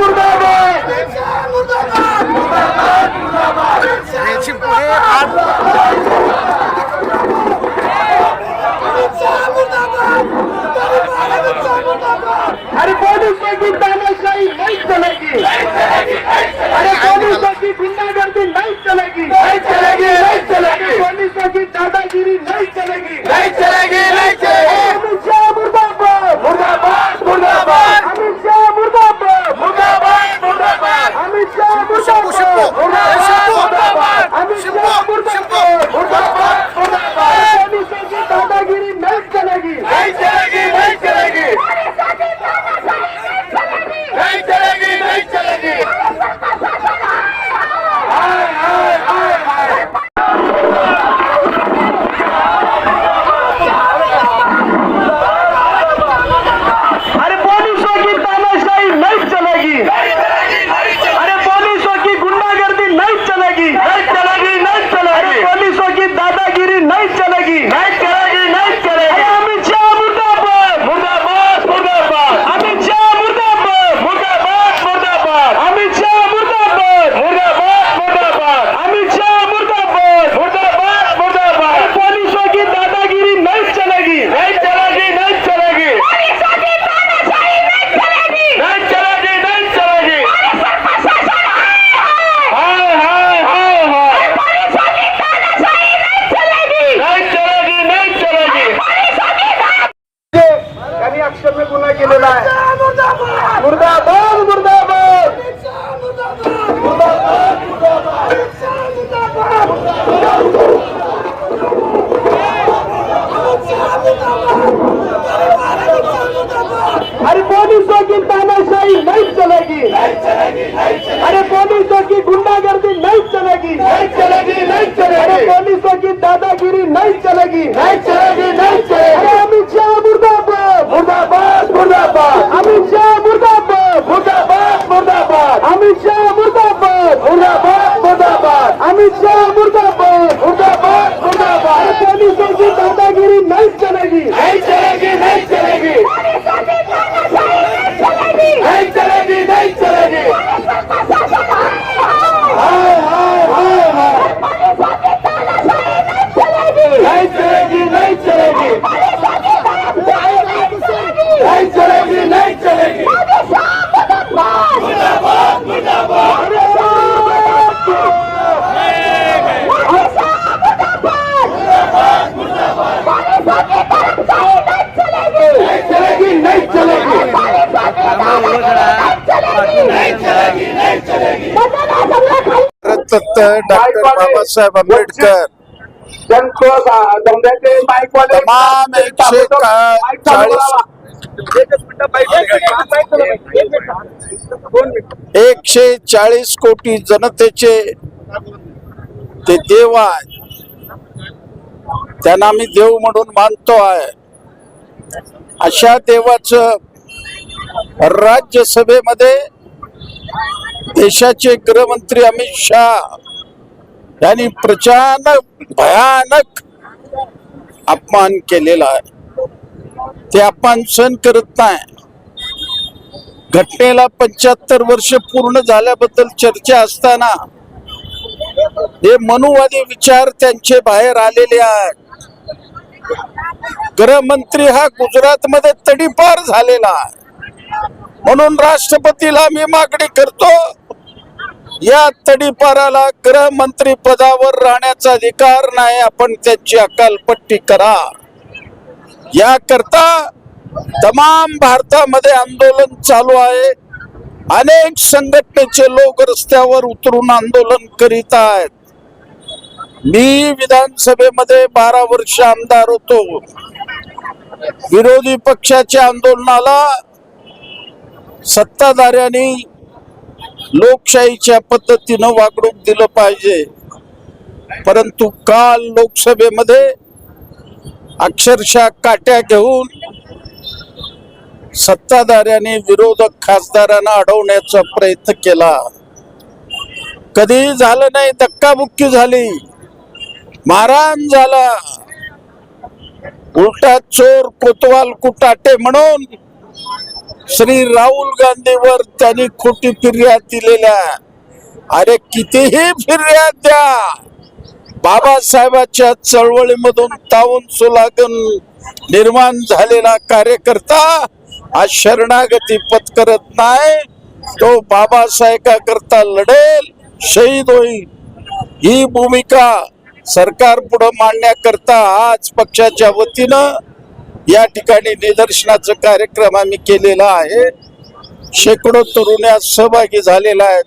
तो तो नहीं चलेगी। नहीं चलेगी। नहीं चलेगी। नहीं चलेगी। तो दादागिरी नहीं चलेगी। नहीं चलेगी। त्यांनी अक्षम्य गुन्हा केलेला आहे. मुर्दाबाद! मुर्दाबाद अरे पुलिसों की तानाशाही नहीं चलेगी अरे पुलिसों की गुंडागर्दी नहीं चलेगी नहीं चलेगी नहीं चलेगी अरे पुलिसों की दादागिरी नहीं चलेगी नहीं चलेगी नहीं चलेगी नहीं चलेगी। नहीं चलेगी नहीं चलेगी। डॉक्टर बाबा साहेब बाईकवाले तमाम एकशे चाळीस एकशे चाळीस कोटी जनतेचे ते देव आहे त्यांना मी देव म्हणून मानतो आहे. अशा देवाचं राज्यसभेमध्ये देशाचे गृहमंत्री अमित शाह त्यांनी प्रचंड भयानक अपमान केलेला आहे. ते अपमान सहन करत नाही. घटनेला पंच्याहत्तर वर्ष पूर्ण झाल्याबद्दल चर्चा असताना हे मनुवादी विचार त्यांचे बाहेर आलेले आहेत. गृहमंत्री हा गुजरात मध्ये तडीपार झालेला आहे. म्हणून राष्ट्रपतीला मी मागणी करतो या तडीपाराला गृहमंत्री पदावर राहण्याचा अधिकार नाही. आपण त्यांची अकालपट्टी करा. याकरता तमाम भारतामध्ये आंदोलन चालू आहे. अनेक संघटनेचे लोक रस्त्यावर उतरून आंदोलन करीत आहेत. मी विधानसभेमध्ये बारा वर्ष आमदार होतो. विरोधी पक्षाच्या आंदोलनाला सत्ताधाऱ्यांनी लोकशाहीच्या पद्धतीनं वागणूक दिलं पाहिजे. परंतु काल लोकसभेमध्ये अक्षरशः काट्या घेऊन सत्ताधाऱ्याने विरोधक खासदारांना अडवण्याचा प्रयत्न केला. कधी झालं नाही धक्काबुक्की झाली. मारहाण झाला. उलटा चोर कोतवाल कुटाटे म्हणून श्री राहुल गांधीवर त्यांनी खोटी फिर्याद दिलेल्या अरे कितीही फिर्याद द्या. बाबासाहेबाच्या चळवळीमधून तावून सुलागन निर्माण झालेला कार्यकर्ता आज शरणागती पत्करत नाही. तो बाबासाहेबाकरता लढेल शहीद होईल. ही भूमिका सरकार पुढे मांडण्याकरता आज पक्षाच्या वतीनं या ठिकाणी निदर्शनाचा कार्यक्रम आम्ही केलेला आहे. शेकडो तरुण यात सहभागी झालेला आहेत.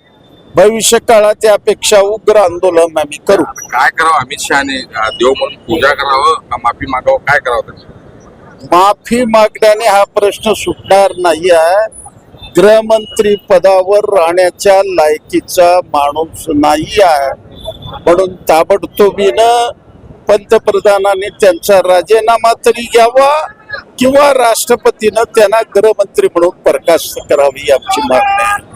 भविष्य काळात यापेक्षा उग्र आंदोलन आम्ही करू. काय करावं? अमित शहाने देव म्हणून पूजा करावं? का माफी मागावं? काय करावं? माफी मागण्याने हा प्रश्न सुटणार नाही आहे. गृहमंत्री पदावर राहण्याच्या लायकीचा माणूस नाही आहे. म्हणून ताबडतोबीनं पंतप्रधानांनी त्यांचा राजीनामा तरी घ्यावा. किंवा राष्ट्रपतीनं त्यांना गृहमंत्री म्हणून बरखास्त करावी याची आमची मागणी आहे.